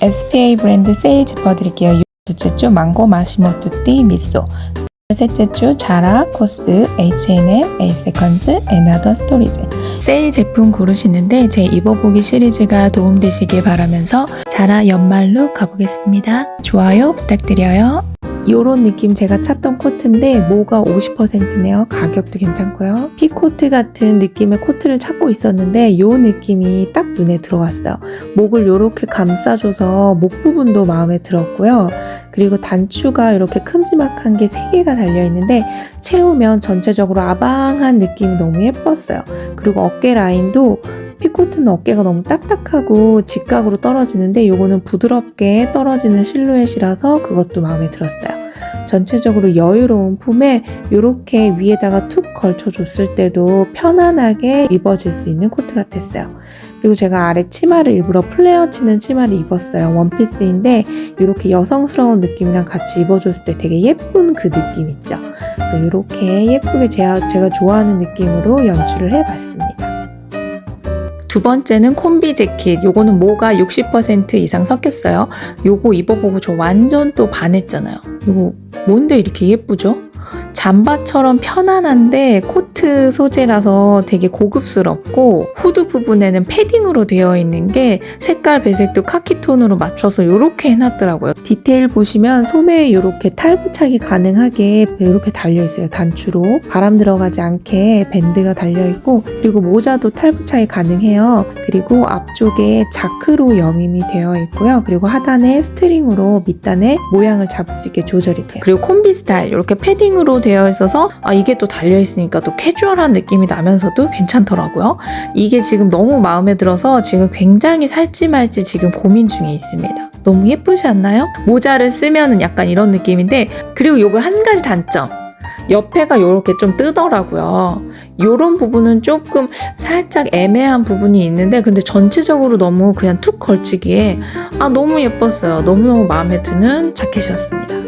SPA 브랜드 세일 짚어드릴게요. 둘째 주 망고 마시모 뚜띠 미소 셋째 주 자라, 코스, H&M, 에이세컨즈, 에나더 스토리즈 세일 제품 고르시는데 제 입어보기 시리즈가 도움되시길 바라면서 자라 연말룩 가보겠습니다. 좋아요 부탁드려요. 요런 느낌 제가 찾던 코트인데 모가 50%네요. 가격도 괜찮고요. 피코트 같은 느낌의 코트를 찾고 있었는데 요 느낌이 딱 눈에 들어왔어요. 목을 요렇게 감싸줘서 목 부분도 마음에 들었고요. 그리고 단추가 이렇게 큼지막한 게 3개가 달려있는데 채우면 전체적으로 아방한 느낌이 너무 예뻤어요. 그리고 어깨 라인도 피코트는 어깨가 너무 딱딱하고 직각으로 떨어지는데 요거는 부드럽게 떨어지는 실루엣이라서 그것도 마음에 들었어요. 전체적으로 여유로운 품에 이렇게 위에다가 툭 걸쳐줬을 때도 편안하게 입어질 수 있는 코트 같았어요. 그리고 제가 아래 치마를 일부러 플레어 치는 치마를 입었어요. 원피스인데 이렇게 여성스러운 느낌이랑 같이 입어줬을 때 되게 예쁜 그 느낌 있죠. 그래서 이렇게 예쁘게 제가, 제가 좋아하는 느낌으로 연출을 해봤습니다. 두 번째는 콤비 재킷. 요거는 모가 60% 이상 섞였어요. 요거 입어보고 저 완전 또 반했잖아요. 요거 뭔데 이렇게 예쁘죠? 잠바처럼 편안한데 코트 소재라서 되게 고급스럽고 후드 부분에는 패딩으로 되어 있는 게 색깔 배색도 카키톤으로 맞춰서 이렇게 해놨더라고요. 디테일 보시면 소매에 이렇게 탈부착이 가능하게 이렇게 달려있어요. 단추로 바람 들어가지 않게 밴드가 달려있고 그리고 모자도 탈부착이 가능해요. 그리고 앞쪽에 자크로 여밈이 되어 있고요. 그리고 하단에 스트링으로 밑단에 모양을 잡을 수 있게 조절이 돼요. 그리고 콤비 스타일 이렇게 패딩으로 되어 있어서 아 이게 또 달려 있으니까 또 캐주얼한 느낌이 나면서도 괜찮더라고요. 이게 지금 너무 마음에 들어서 지금 굉장히 살지 말지 지금 고민 중에 있습니다. 너무 예쁘지 않나요? 모자를 쓰면은 약간 이런 느낌인데 그리고 요거 한 가지 단점. 옆에가 이렇게 좀 뜨더라고요. 이런 부분은 조금 살짝 애매한 부분이 있는데 근데 전체적으로 너무 그냥 툭 걸치기에 아 너무 예뻤어요. 너무너무 마음에 드는 자켓이었습니다.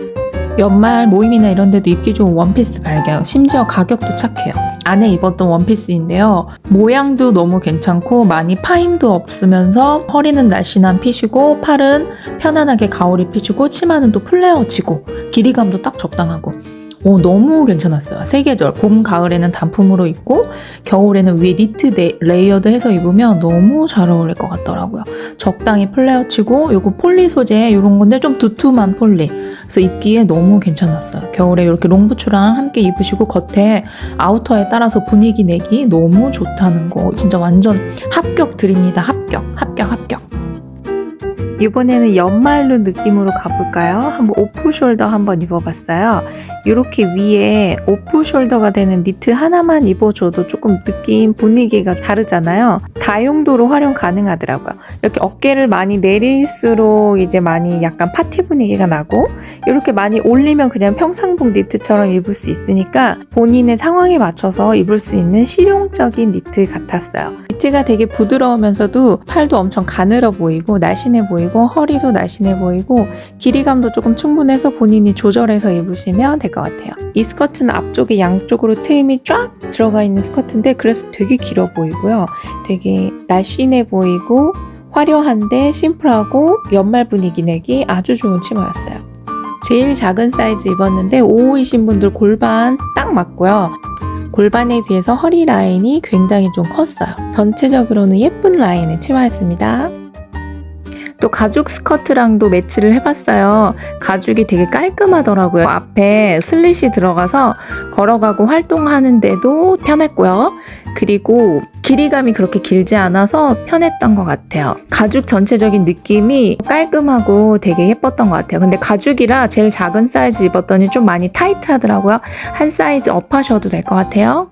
연말 모임이나 이런 데도 입기 좋은 원피스 발견. 심지어 가격도 착해요. 안에 입었던 원피스인데요. 모양도 너무 괜찮고 많이 파임도 없으면서 허리는 날씬한 핏이고 팔은 편안하게 가오리 핏이고 치마는 또 플레어치고 길이감도 딱 적당하고 오, 너무 괜찮았어요. 세 계절. 봄, 가을에는 단품으로 입고, 겨울에는 위에 니트 네, 레이어드 해서 입으면 너무 잘 어울릴 것 같더라고요. 적당히 플레어 치고, 요거 폴리 소재, 요런 건데 좀 두툼한 폴리. 그래서 입기에 너무 괜찮았어요. 겨울에 이렇게 롱부츠랑 함께 입으시고, 겉에 아우터에 따라서 분위기 내기 너무 좋다는 거. 진짜 완전 합격 드립니다. 합격, 합격, 합격. 이번에는 연말로 느낌으로 가볼까요? 한번 오프숄더 한번 입어봤어요. 이렇게 위에 오프숄더가 되는 니트 하나만 입어줘도 조금 느낌 분위기가 다르잖아요. 다용도로 활용 가능하더라고요. 이렇게 어깨를 많이 내릴수록 이제 많이 약간 파티 분위기가 나고 이렇게 많이 올리면 그냥 평상복 니트처럼 입을 수 있으니까 본인의 상황에 맞춰서 입을 수 있는 실용적인 니트 같았어요. 니트가 되게 부드러우면서도 팔도 엄청 가늘어 보이고 날씬해 보이고 허리도 날씬해 보이고 길이감도 조금 충분해서 본인이 조절해서 입으시면 될 것 같아요. 이 스커트는 앞쪽에 양쪽으로 트임이 쫙 들어가 있는 스커트인데 그래서 되게 길어 보이고요. 되게 날씬해 보이고 화려한데 심플하고 연말 분위기 내기 아주 좋은 치마였어요. 제일 작은 사이즈 입었는데 5호이신 분들 골반 딱 맞고요. 골반에 비해서 허리 라인이 굉장히 좀 컸어요. 전체적으로는 예쁜 라인의 치마였습니다. 또 가죽 스커트랑도 매치를 해봤어요. 가죽이 되게 깔끔하더라고요. 앞에 슬릿이 들어가서 걸어가고 활동하는데도 편했고요. 그리고 길이감이 그렇게 길지 않아서 편했던 것 같아요. 가죽 전체적인 느낌이 깔끔하고 되게 예뻤던 것 같아요. 근데 가죽이라 제일 작은 사이즈 입었더니 좀 많이 타이트하더라고요. 한 사이즈 업 하셔도 될 것 같아요.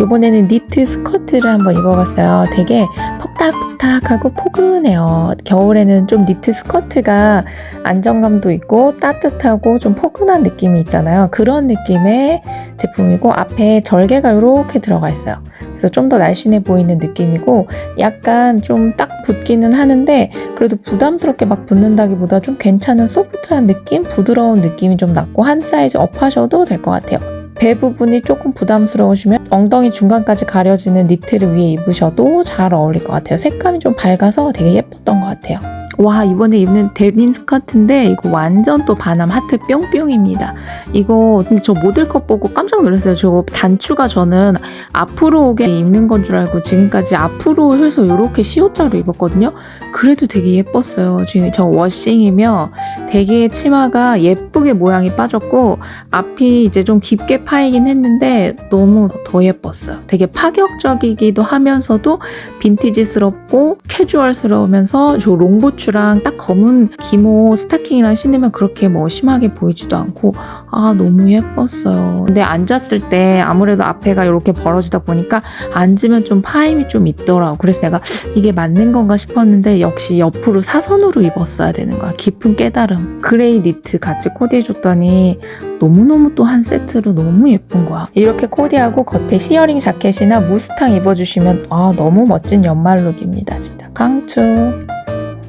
이번에는 니트 스커트를 한번 입어봤어요. 되게 폭닥폭닥하고 포근해요. 겨울에는 좀 니트 스커트가 안정감도 있고 따뜻하고 좀 포근한 느낌이 있잖아요. 그런 느낌의 제품이고 앞에 절개가 이렇게 들어가 있어요. 그래서 좀 더 날씬해 보이는 느낌이고 약간 좀 딱 붙기는 하는데 그래도 부담스럽게 막 붙는다기보다 좀 괜찮은 소프트한 느낌, 부드러운 느낌이 좀 났고 한 사이즈 업 하셔도 될 것 같아요. 배 부분이 조금 부담스러우시면 엉덩이 중간까지 가려지는 니트를 위에 입으셔도 잘 어울릴 것 같아요. 색감이 좀 밝아서 되게 예뻤던 것 같아요. 와 이번에 입는 데님 스커트인데 이거 완전 또 바람 하트 뿅뿅입니다. 이거 근데 저 모델컷 보고 깜짝 놀랐어요. 저거 단추가 저는 앞으로 오게 입는 건 줄 알고 지금까지 앞으로 해서 이렇게 시옷자로 입었거든요. 그래도 되게 예뻤어요. 지금 저 워싱이며 되게 치마가 예쁘게 모양이 빠졌고 앞이 이제 좀 깊게 파이긴 했는데 너무 더 예뻤어요. 되게 파격적이기도 하면서도 빈티지스럽고 캐주얼스러우면서 저 롱부 츠랑 딱 검은 기모 스타킹이랑 신으면 그렇게 뭐 심하게 보이지도 않고 아 너무 예뻤어요. 근데 앉았을 때 아무래도 앞에가 이렇게 벌어지다 보니까 앉으면 좀 파임이 좀 있더라고. 그래서 내가 이게 맞는 건가 싶었는데 역시 옆으로 사선으로 입었어야 되는 거야. 깊은 깨달음. 그레이 니트 같이 코디해줬더니 너무너무 또 한 세트로 너무 예쁜 거야. 이렇게 코디하고 겉에 시어링 자켓이나 무스탕 입어주시면 아 너무 멋진 연말 룩입니다. 진짜 강추.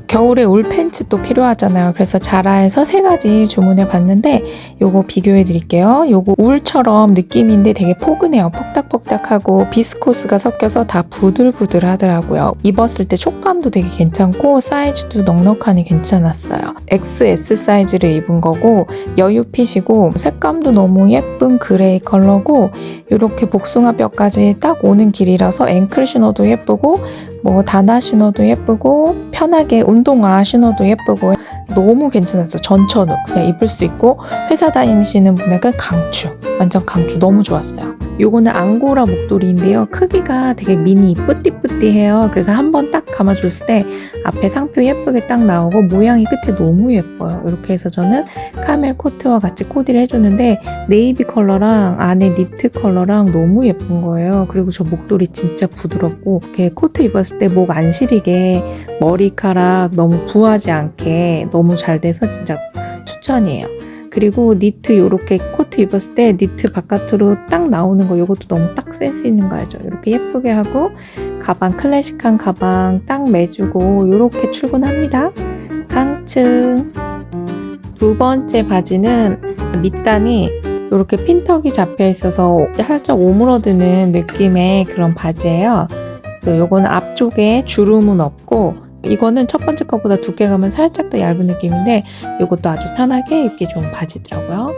겨울에 울 팬츠 또 필요하잖아요. 그래서 자라에서 세 가지 주문해 봤는데 요거 비교해 드릴게요. 요거 울처럼 느낌인데 되게 포근해요. 퍽딱퍽딱하고 비스코스가 섞여서 다 부들부들 하더라고요. 입었을 때 촉감도 되게 괜찮고 사이즈도 넉넉하니 괜찮았어요. XS 사이즈를 입은 거고 여유 핏이고 색감도 너무 예쁜 그레이 컬러고 이렇게 복숭아뼈까지 딱 오는 길이라서 앵클 신어도 예쁘고 뭐 다나 신어도 예쁘고 편하게 운동화 신어도 예쁘고 너무 괜찮았어요. 전천후 그냥 입을 수 있고 회사 다니시는 분에게 강추 완전 강추 너무 좋았어요. 요거는 앙고라 목도리인데요. 크기가 되게 미니 뿌띠뿌띠해요. 그래서 한번 딱 감아줬을 때 앞에 상표 예쁘게 딱 나오고 모양이 끝에 너무 예뻐요. 이렇게 해서 저는 카멜 코트와 같이 코디를 해줬는데 네이비 컬러랑 안에 니트 컬러랑 너무 예쁜 거예요. 그리고 저 목도리 진짜 부드럽고 이렇게 코트 입었을 때 목 안 시리게 머리카락 너무 부하지 않게 너무 잘 돼서 진짜 추천이에요. 그리고 니트 요렇게 코트 입었을 때 니트 바깥으로 딱 나오는 거 요것도 너무 딱 센스 있는 거 알죠? 이렇게 예쁘게 하고 가방 클래식한 가방 딱 매주고 요렇게 출근합니다. 강층 두 번째 바지는 밑단이 이렇게 핀턱이 잡혀 있어서 살짝 오므러드는 느낌의 그런 바지예요. 요거는 앞쪽에 주름은 없고 이거는 첫 번째 것보다 두께감은 살짝 더 얇은 느낌인데 이것도 아주 편하게 입기 좋은 바지더라고요.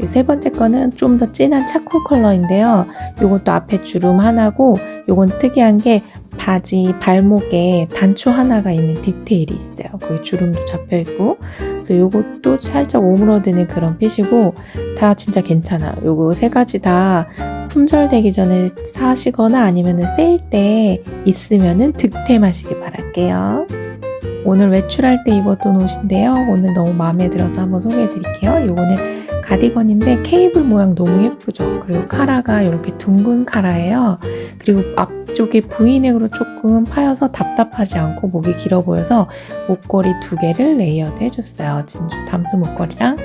이세 번째 거는 좀 더 진한 차콜 컬러인데요. 이것도 앞에 주름 하나고 이건 특이한 게 바지 발목에 단추 하나가 있는 디테일이 있어요. 거기 주름도 잡혀 있고 그래서 이것도 살짝 오므러드는 그런 핏이고 다 진짜 괜찮아요. 요거 세 가지 다 품절되기 전에 사시거나 아니면 세일 때 있으면은 득템하시기 바랄게요. 오늘 외출할 때 입었던 옷인데요. 오늘 너무 마음에 들어서 한번 소개해 드릴게요. 요거는 가디건인데 케이블 모양 너무 예쁘죠. 그리고 카라가 이렇게 둥근 카라예요. 그리고 앞 쪽에 V넥으로 조금 파여서 답답하지 않고 목이 길어 보여서 목걸이 두 개를 레이어드 해줬어요. 진주 담수 목걸이랑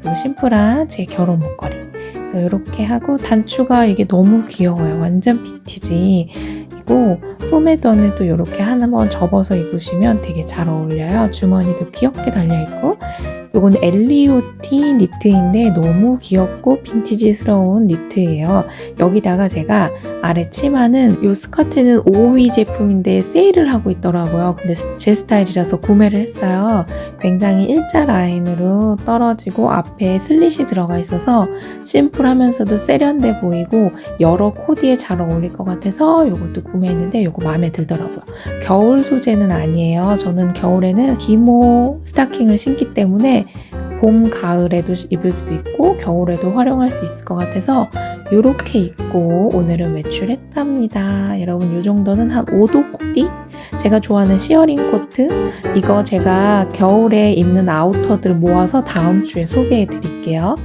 그리고 심플한 제 결혼 목걸이. 그래서 이렇게 하고 단추가 이게 너무 귀여워요. 완전 빈티지. 이고 소매던에도 이렇게 하나만 접어서 입으시면 되게 잘 어울려요. 주머니도 귀엽게 달려있고 요건 엘리오티 니트인데 너무 귀엽고 빈티지스러운 니트예요. 여기다가 제가 아래 치마는 요 스커트는 5위 제품인데 세일을 하고 있더라고요. 근데 제 스타일이라서 구매를 했어요. 굉장히 일자 라인으로 떨어지고 앞에 슬릿이 들어가 있어서 심플하면서도 세련돼 보이고 여러 코디에 잘 어울릴 것 같아서 이것도 구매했는데 이거 마음에 들더라고요. 겨울 소재는 아니에요. 저는 겨울에는 기모 스타킹을 신기 때문에 봄, 가을에도 입을 수 있고 겨울에도 활용할 수 있을 것 같아서 이렇게 입고 오늘은 외출했답니다. 여러분 이 정도는 한 5도 코디? 제가 좋아하는 시어링 코트 이거 제가 겨울에 입는 아우터들 모아서 다음 주에 소개해 드릴게요.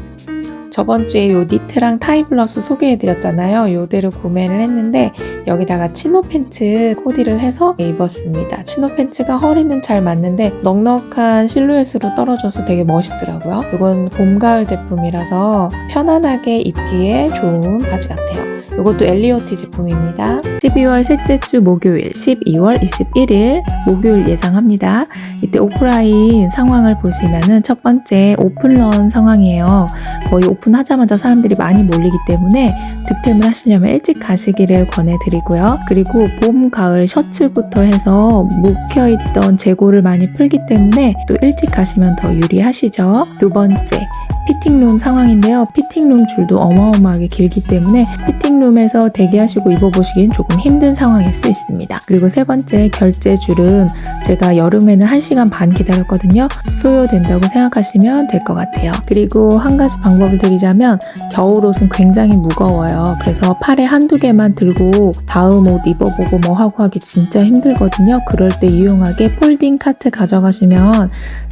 저번 주에 요 니트랑 타이블러스 소개해 드렸잖아요. 요대로 구매를 했는데 여기다가 치노 팬츠 코디를 해서 입었습니다. 치노 팬츠가 허리는 잘 맞는데 넉넉한 실루엣으로 떨어져서 되게 멋있더라고요. 이건 봄, 가을 제품이라서 편안하게 입기에 좋은 바지 같아요. 이것도 엘리오티 제품입니다. 12월 셋째 주 목요일 12월 21일 목요일 예상합니다. 이때 오프라인 상황을 보시면은 첫 번째 오픈런 상황이에요. 거의 오픈 하자마자 사람들이 많이 몰리기 때문에 득템을 하시려면 일찍 가시기를 권해드려요. 추천드리고요. 그리고 봄, 가을 셔츠부터 해서 묵혀있던 재고를 많이 풀기 때문에 또 일찍 가시면 더 유리하시죠. 두 번째, 피팅룸 상황인데요. 피팅룸 줄도 어마어마하게 길기 때문에 피팅룸에서 대기하시고 입어보시기엔 조금 힘든 상황일 수 있습니다. 그리고 세 번째, 결제 줄은 제가 여름에는 1시간 반 기다렸거든요. 소요된다고 생각하시면 될 것 같아요. 그리고 한 가지 방법을 드리자면 겨울 옷은 굉장히 무거워요. 그래서 팔에 한두 개만 들고 다음 옷 입어보고 뭐 하고 하기 진짜 힘들거든요. 그럴 때 유용하게 폴딩 카트 가져가시면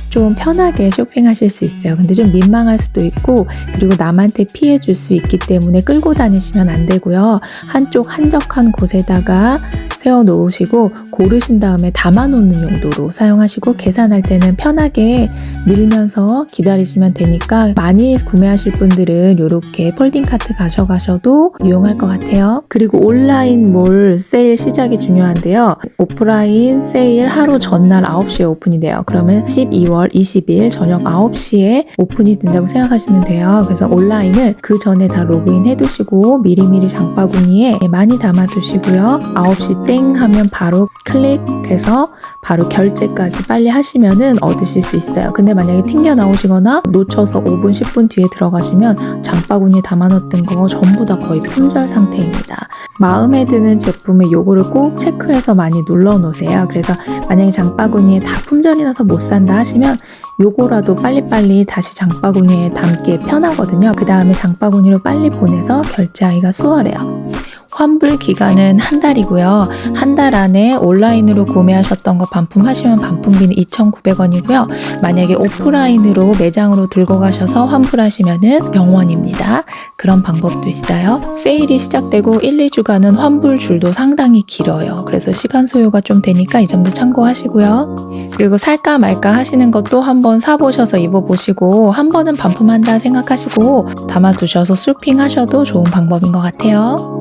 좀 편하게 쇼핑하실 수 있어요. 근데 좀 민망할 수도 있고 그리고 남한테 피해 줄 수 있기 때문에 끌고 다니시면 안 되고요. 한쪽 한적한 곳에다가 세워 놓으시고 고르신 다음에 담아 놓는 용도로 사용하시고 계산할 때는 편하게 밀면서 기다리시면 되니까 많이 구매하실 분들은 이렇게 폴딩 카트 가져가셔도 유용할 것 같아요. 그리고 온라인 몰 세일 시작이 중요한데요. 오프라인 세일 하루 전날 9시에 오픈이 돼요. 그러면 12월 20일 저녁 9시에 오픈이 된다고 생각하시면 돼요. 그래서 온라인을 그 전에 다 로그인 해두시고 미리미리 장바구니에 많이 담아두시고요. 9시 땡 하면 바로 클릭해서 바로 결제까지 빨리 하시면은 얻으실 수 있어요. 근데 만약에 튕겨 나오시거나 놓쳐서 5분, 10분 뒤에 들어가시면 장바구니에 담아놓던 거 전부 다 거의 품절 상태입니다. 마음에 드는 제품에 요거를 꼭 체크해서 많이 눌러 놓으세요. 그래서 만약에 장바구니에 다 품절이 나서 못 산다 하시면 요거라도 빨리빨리 다시 장바구니에 담기 편하거든요. 그 다음에 장바구니로 빨리 보내서 결제하기가 수월해요. 환불 기간은 한 달이고요. 한 달 안에 온라인으로 구매하셨던 거 반품하시면 반품비는 2,900원이고요. 만약에 오프라인으로 매장으로 들고 가셔서 환불하시면은 명원입니다. 그런 방법도 있어요. 세일이 시작되고 1, 2주간은 환불 줄도 상당히 길어요. 그래서 시간 소요가 좀 되니까 이 점도 참고하시고요. 그리고 살까 말까 하시는 것도 한번 사보셔서 입어보시고 한 번은 반품한다 생각하시고 담아두셔서 쇼핑하셔도 좋은 방법인 것 같아요.